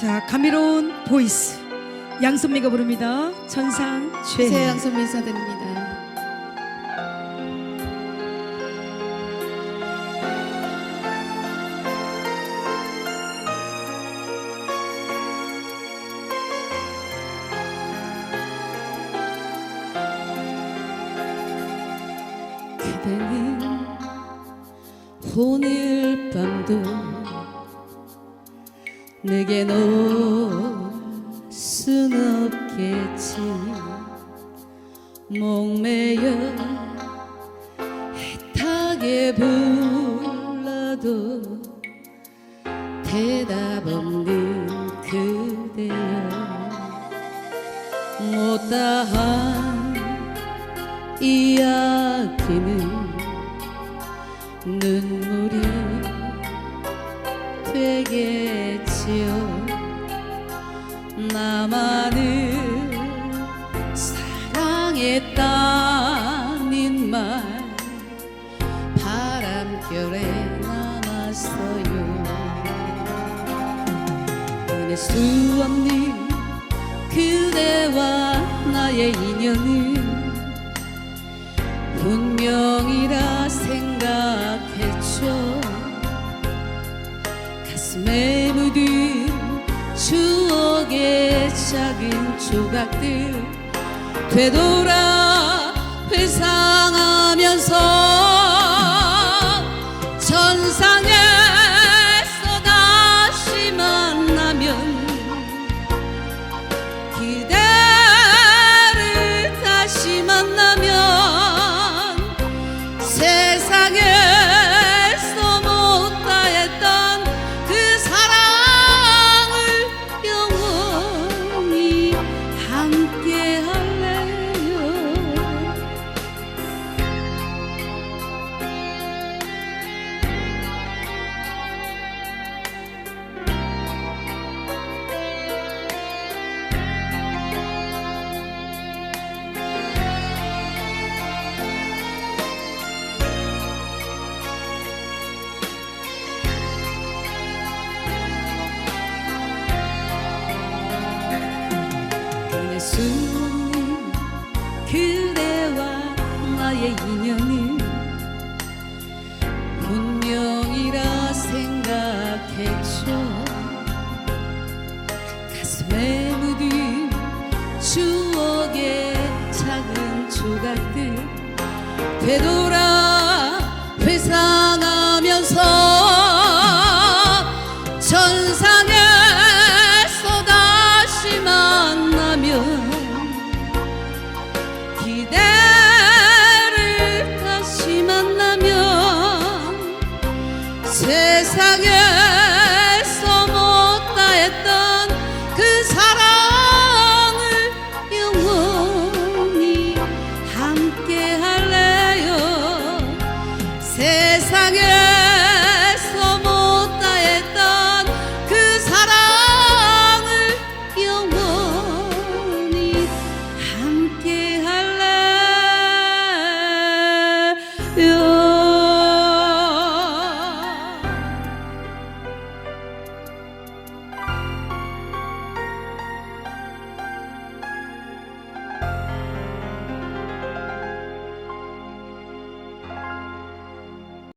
자, 감미로운 보이스. 양선미가 부릅니다. 천상 죄. 최양선 인사드립니다. 그대는 오늘 밤도 내겐 올순 없겠지. 목매여 애타게 불러도 대답 없는 그대여. 못다한 이야기는 눈물이 되겠지 요 나만을 사랑했다는 말 바람결에 남았어요. 끊을 수 없는 그대와 나의 인연은 운명이라 작은 조각들 되돌아 회상하면서 천상에서 다시 만나면 그대 운명이라 생각했죠. 가슴에 묻은 추억의 작은 조각들 되돌 세상에